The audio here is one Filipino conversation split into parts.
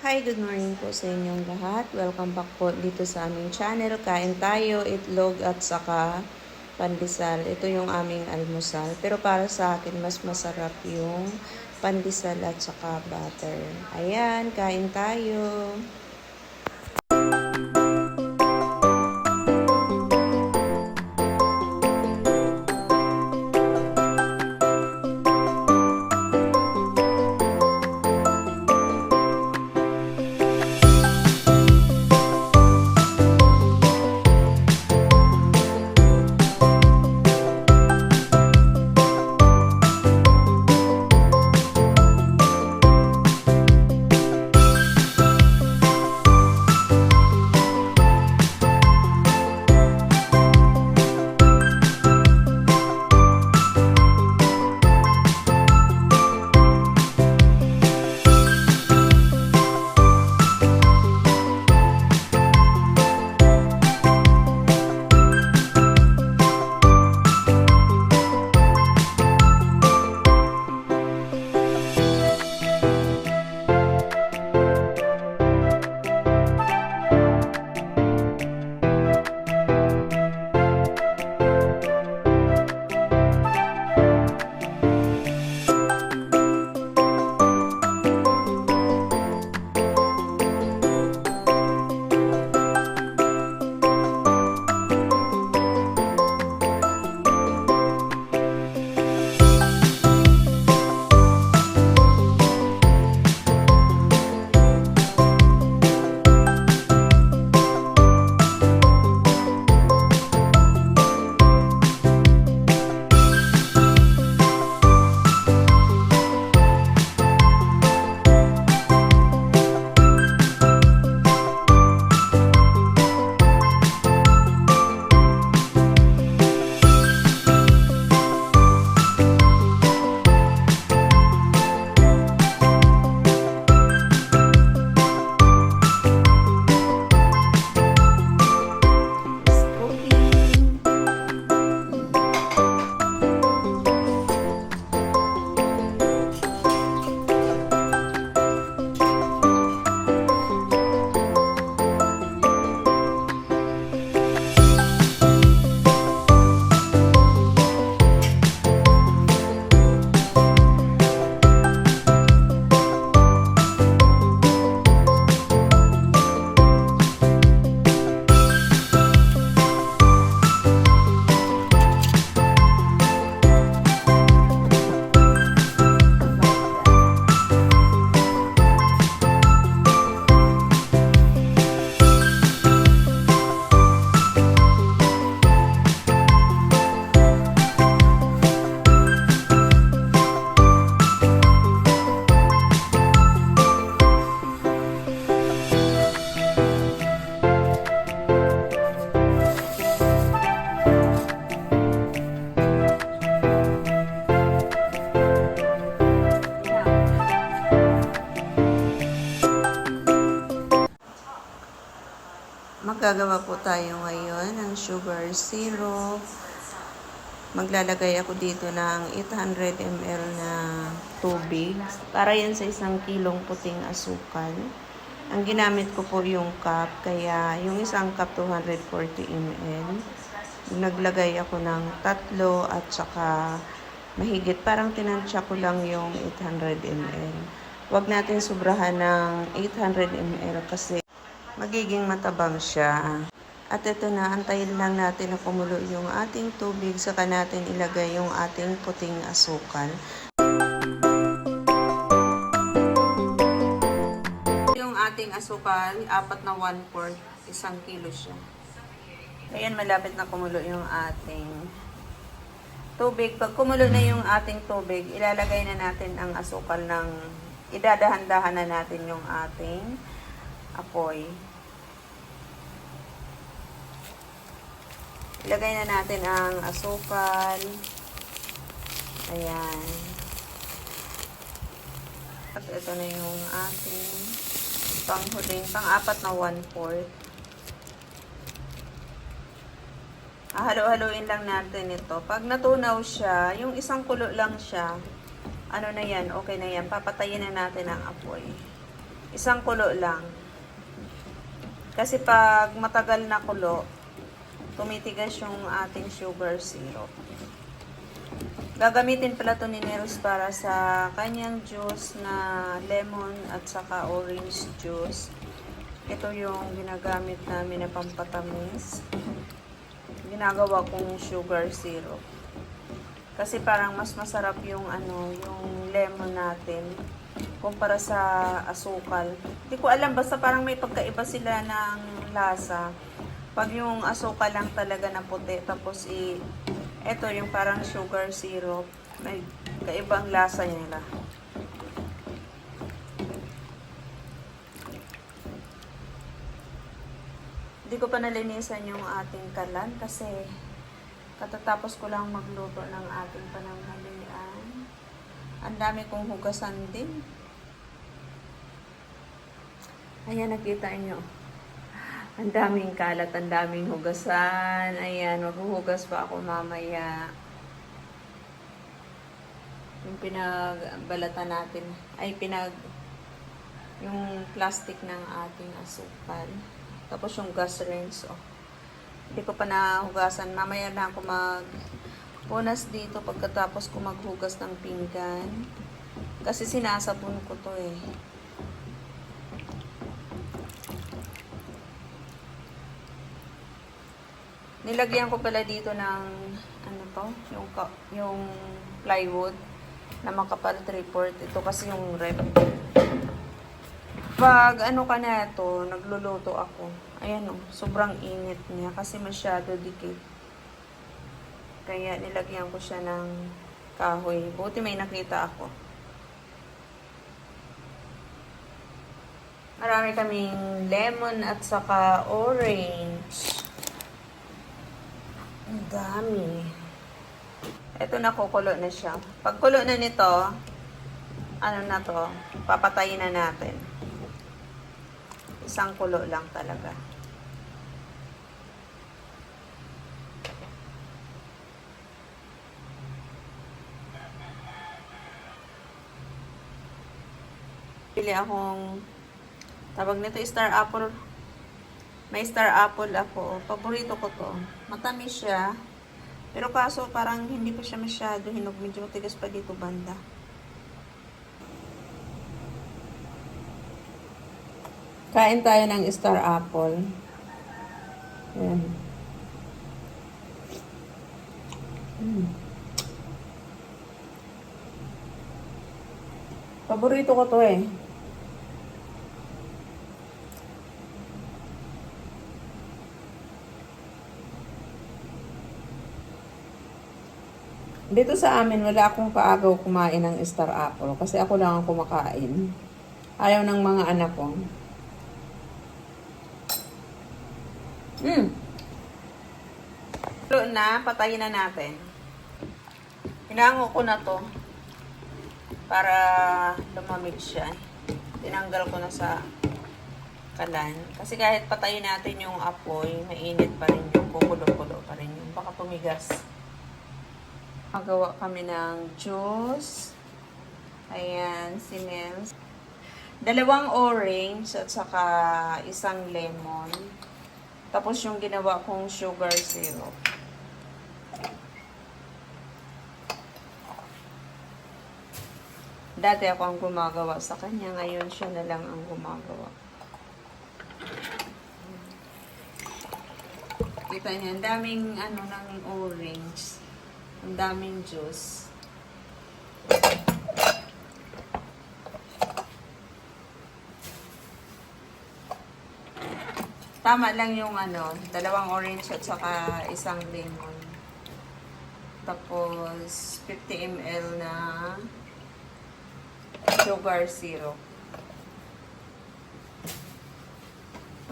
Hi, good morning po sa inyong lahat. Welcome back po dito sa aming channel. Kain tayo, itlog at saka pandesal. Ito yung aming almusal. Pero para sa akin, mas masarap yung pandesal at saka butter. Ayan, kain tayo. Magagawa po tayo ngayon ng sugar syrup. Maglalagay ako dito ng 800 ml na tubig. Para yan sa isang kilong puting asukal. Ang ginamit ko po yung cup, kaya yung isang cup 240 ml. Naglagay ako ng tatlo at saka mahigit. Parang tinansya ko lang yung 800 ml. Huwag natin sobrahan ng 800 ml kasi magiging matabang siya. At ito na, antayin lang natin na kumulo yung ating tubig, saka natin ilagay yung ating puting asukal. Yung ating asukal, apat na 1 quart, isang kilo siya. Ayan, malapit na kumulo yung ating tubig. Pag kumulo na yung ating tubig, ilalagay na natin ang asukal ng, idadahan-dahan na natin yung ating apoy. Ilagay na natin ang asukal. Ayan. At ito na yung ating panghuling, pang-apat na 1 quart. Halo-haloin lang natin ito. Pag natunaw siya, yung isang kulo lang siya, ano na yan, okay na yan. Papatayin na natin ang apoy. Isang kulo lang. Kasi pag matagal na kulo, tumitigas yung ating sugar syrup. Gagamitin pala to ni Neros para sa kanyang juice na lemon at saka orange juice. Ito yung ginagamit namin na pampatamis. Ginagawa kong sugar syrup. Kasi parang mas masarap yung ano, yung lemon natin kumpara sa asukal. Hindi ko alam, basta parang may pagkaiba sila ng lasa. Pag yung asukal lang talaga na puti, tapos i eto yung parang sugar syrup, may kaibang lasa nila. Hindi ko pa nalinisan yung ating kalan kasi katatapos ko lang magluto ng ating pananghalian. Ang dami kong hugasan din. Ayan, nakita nyo. Ang daming kalat, ang daming hugasan. Ayan, maghuhugas pa ako mamaya. Yung pinagbalatan natin, ay pinag, yung plastic ng ating asukal. Tapos yung gas rinse, oh. Hindi ko pa nahugasan. Mamaya na ako mag punas dito pagkatapos ko maghugas ng pinggan. Kasi sinasabon ko to eh. Nilagyan ko pala dito ng ano to, yung yung plywood na makapal 3/4. Ito kasi yung rep. Pag ano ka na ito, nagluluto ako. Ayan o, sobrang init niya kasi masyado dikit. Kaya nilagyan ko siya ng kahoy. Buti may nakita ako. Marami kaming lemon at saka orange. Dami. Ito nakukulo na siya. Pag kulo na nito, ano na to, papatayin na natin. Isang kulo lang talaga. Pili akong tawag nito star apple. May star apple ako. Paborito ko to. Matamis siya. Pero kaso parang hindi pa siya masyado hinog. Medyo matigas pa dito banda. Kain tayo ng star apple. Ayan. Mm. Paborito ko to eh. Dito sa amin, wala akong kaagaw kumain ng star apple kasi ako lang ang kumakain. Ayaw ng mga anak ko. Mm. Pero na, patayin na natin. Hinango ko na to para lumamig siya. Tinanggal ko na sa kalan. Kasi kahit patayin natin yung apoy, mainit pa rin yung kukulo-kulo pa rin yung baka tumigas. Magawa kami ng juice. Ayan, si Nels. Dalawang orange at saka isang lemon. Tapos yung ginawa kong sugar syrup. Dati ako ang gumagawa sa kanya. Ngayon siya na lang ang gumagawa. Kita niyo, ang daming ano ng orange. Ang daming juice. Tama lang yung ano, dalawang orange at saka isang lemon. Tapos 50 ml na sugar syrup.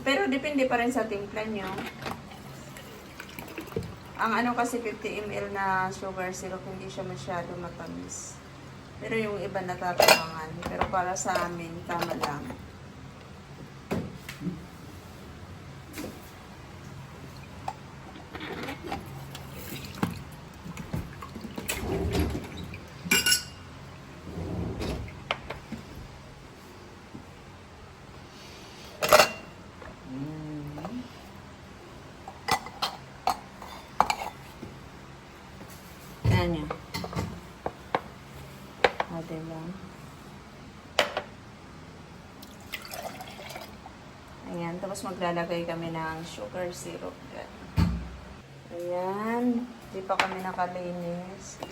Pero depende pa rin sa timpla nyo. Ang ano kasi 50 ml na sugar syrup, hindi siya masyado matamis. Pero yung iba natatamangan. Pero para sa amin, tama lang. konti lang. Ayan, tapos maglalagay kami ng sugar syrup. Ayan, di pa kami nakalinis.